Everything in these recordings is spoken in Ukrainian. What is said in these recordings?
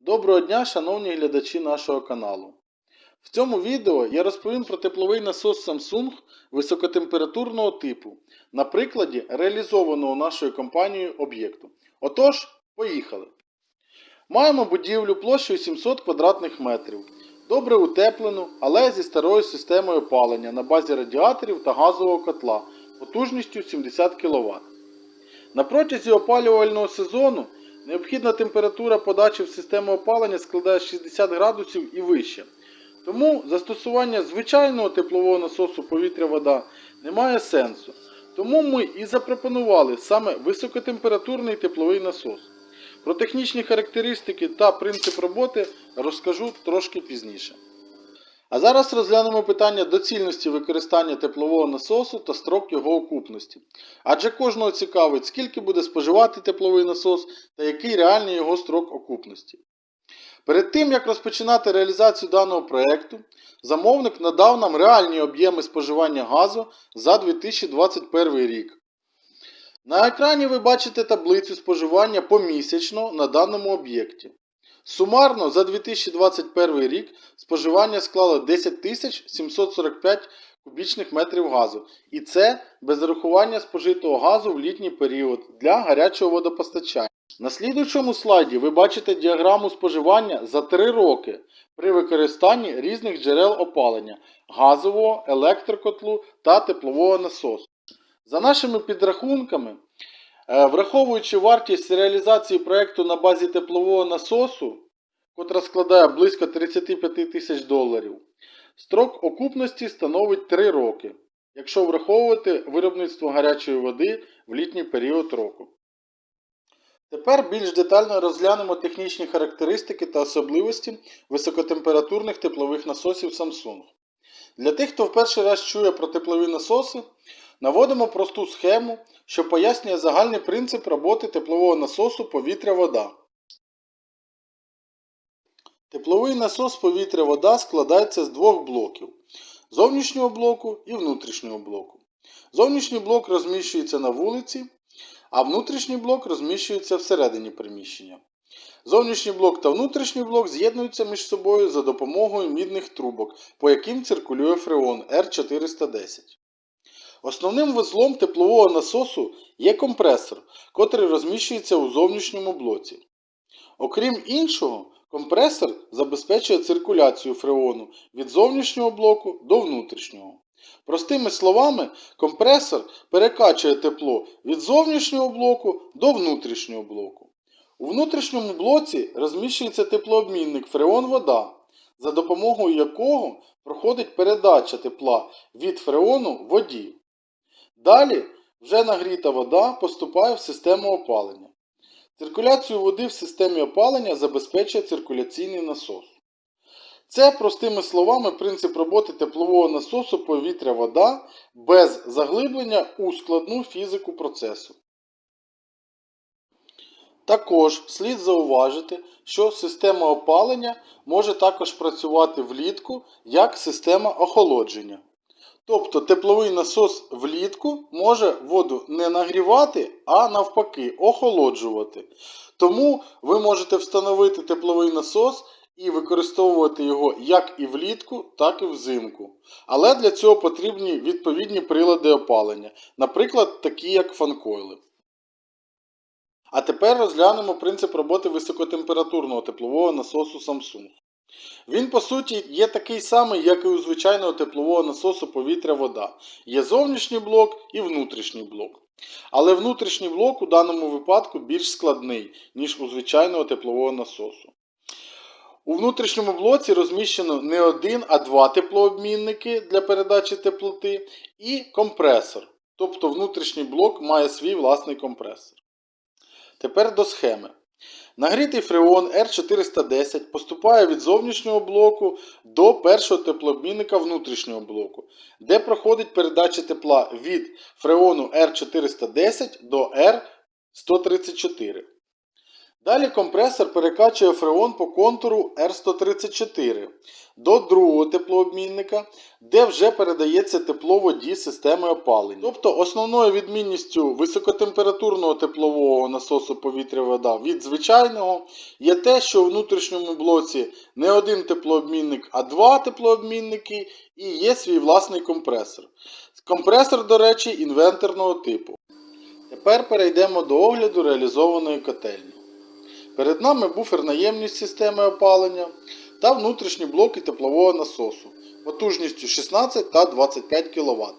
Доброго дня, шановні глядачі нашого каналу. В цьому відео я розповім про тепловий насос Samsung високотемпературного типу на прикладі реалізованого нашою компанією об'єкту. Отож, поїхали. Маємо будівлю площею 700 квадратних метрів, добре утеплену, але зі старою системою опалення на базі радіаторів та газового котла потужністю 70 кВт. На протязі опалювального сезону необхідна температура подачі в систему опалення складає 60 градусів і вище. Тому застосування звичайного теплового насосу повітря-вода не має сенсу. Тому ми і запропонували саме високотемпературний тепловий насос. Про технічні характеристики та принцип роботи розкажу трошки пізніше. А зараз розглянемо питання доцільності використання теплового насосу та строк його окупності. Адже кожного цікавить, скільки буде споживати тепловий насос та який реальний його строк окупності. Перед тим, як розпочинати реалізацію даного проєкту, замовник надав нам реальні об'єми споживання газу за 2021 рік. На екрані ви бачите таблицю споживання помісячно на даному об'єкті. Сумарно за 2021 рік споживання склало 10 745 кубічних метрів газу. І це без зарахування спожитого газу в літній період для гарячого водопостачання. На слідуючому слайді ви бачите діаграму споживання за 3 роки при використанні різних джерел опалення газового, електрокотлу та теплового насосу. За нашими підрахунками, враховуючи вартість реалізації проєкту на базі теплового насосу, котра складає близько 35 тисяч доларів, строк окупності становить 3 роки, якщо враховувати виробництво гарячої води в літній період року. Тепер більш детально розглянемо технічні характеристики та особливості високотемпературних теплових насосів Samsung. Для тих, хто в перший раз чує про теплові насоси, наводимо просту схему, що пояснює загальний принцип роботи теплового насосу повітря-вода. Тепловий насос повітря-вода складається з двох блоків зовнішнього блоку і внутрішнього блоку. Зовнішній блок розміщується на вулиці, а внутрішній блок розміщується всередині приміщення. Зовнішній блок та внутрішній блок з'єднуються між собою за допомогою мідних трубок, по яким циркулює фреон R410. Основним вузлом теплового насосу є компресор, котрий розміщується у зовнішньому блоці. Окрім іншого, компресор забезпечує циркуляцію фреону від зовнішнього блоку до внутрішнього. Простими словами, компресор перекачує тепло від зовнішнього блоку до внутрішнього блоку. У внутрішньому блоці розміщується теплообмінник фреон-вода, за допомогою якого проходить передача тепла від фреону воді. Далі вже нагріта вода поступає в систему опалення. Циркуляцію води в системі опалення забезпечує циркуляційний насос. Це, простими словами, принцип роботи теплового насосу повітря-вода без заглиблення у складну фізику процесу. Також слід зауважити, що система опалення може також працювати влітку як система охолодження. Тобто тепловий насос влітку може воду не нагрівати, а навпаки охолоджувати. Тому ви можете встановити тепловий насос і використовувати його як і влітку, так і взимку. Але для цього потрібні відповідні прилади опалення, наприклад, такі як фанкойли. А тепер розглянемо принцип роботи високотемпературного теплового насосу Samsung. Він, по суті, є такий самий, як і у звичайного теплового насосу повітря-вода. Є зовнішній блок і внутрішній блок. Але внутрішній блок у даному випадку більш складний, ніж у звичайного теплового насосу. У внутрішньому блоці розміщено не один, а два теплообмінники для передачі теплоти і компресор. Тобто внутрішній блок має свій власний компресор. Тепер до схеми. Нагрітий фреон R410 поступає від зовнішнього блоку до першого теплообмінника внутрішнього блоку, де проходить передача тепла від фреону R410 до R134. Далі компресор перекачує фреон по контуру R134 до другого теплообмінника, де вже передається тепло воді системи опалення. Тобто основною відмінністю високотемпературного теплового насосу повітря-вода від звичайного є те, що у внутрішньому блоці не один теплообмінник, а два теплообмінники і є свій власний компресор. Компресор, до речі, інвенторного типу. Тепер перейдемо до огляду реалізованої котельні. Перед нами буферна ємність системи опалення та внутрішні блоки теплового насосу потужністю 16 та 25 кВт.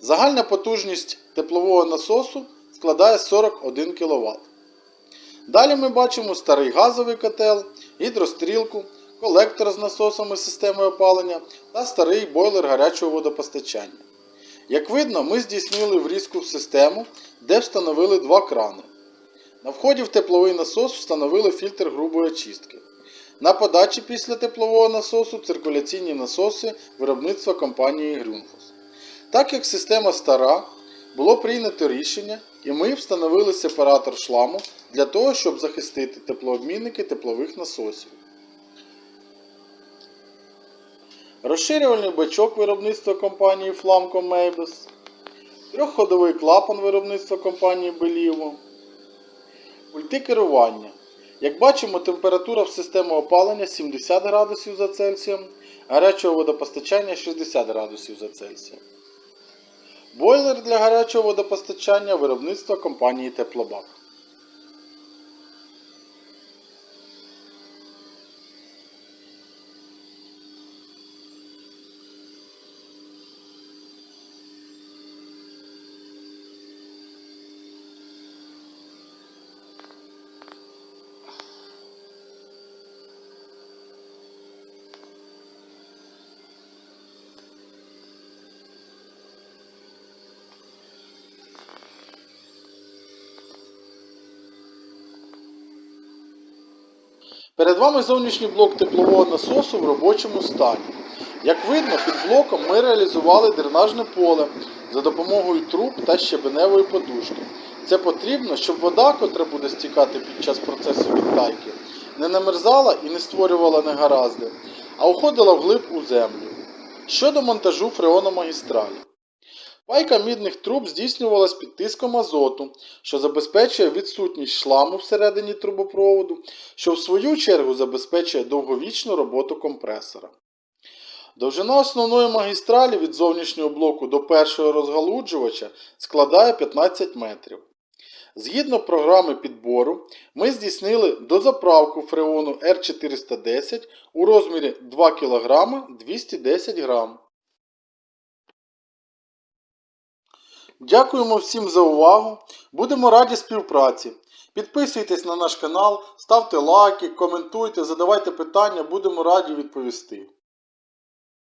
Загальна потужність теплового насосу складає 41 кВт. Далі ми бачимо старий газовий котел, гідрострілку, колектор з насосами системи опалення та старий бойлер гарячого водопостачання. Як видно, ми здійснили врізку в систему, де встановили два крани. На вході в тепловий насос встановили фільтр грубої очистки. На подачі після теплового насосу циркуляційні насоси виробництва компанії Grünfuss. Так як система стара, було прийнято рішення і ми встановили сепаратор шламу для того, щоб захистити теплообмінники теплових насосів. Розширювальний бачок виробництва компанії Flamco Maybes, трьохходовий клапан виробництва компанії Believo, Пульти керування. Як бачимо, температура в системі опалення 70 градусів за Цельсієм, гарячого водопостачання 60 градусів за Цельсієм. Бойлер для гарячого водопостачання виробництва компанії Теплобак. Перед вами зовнішній блок теплового насосу в робочому стані. Як видно, під блоком ми реалізували дренажне поле за допомогою труб та щебеневої подушки. Це потрібно, щоб вода, котра буде стікати під час процесу відтайки, не намерзала і не створювала негаразди, а уходила вглиб у землю. Щодо монтажу фреономагістралі. Пайка мідних труб здійснювалась під тиском азоту, що забезпечує відсутність шламу всередині трубопроводу, що в свою чергу забезпечує довговічну роботу компресора. Довжина основної магістралі від зовнішнього блоку до першого розгалуджувача складає 15 метрів. Згідно програми підбору, ми здійснили дозаправку фреону R410 у розмірі 2 кг 210 г. Дякуємо всім за увагу. Будемо раді співпраці. Підписуйтесь на наш канал, ставте лайки, коментуйте, задавайте питання, будемо раді відповісти.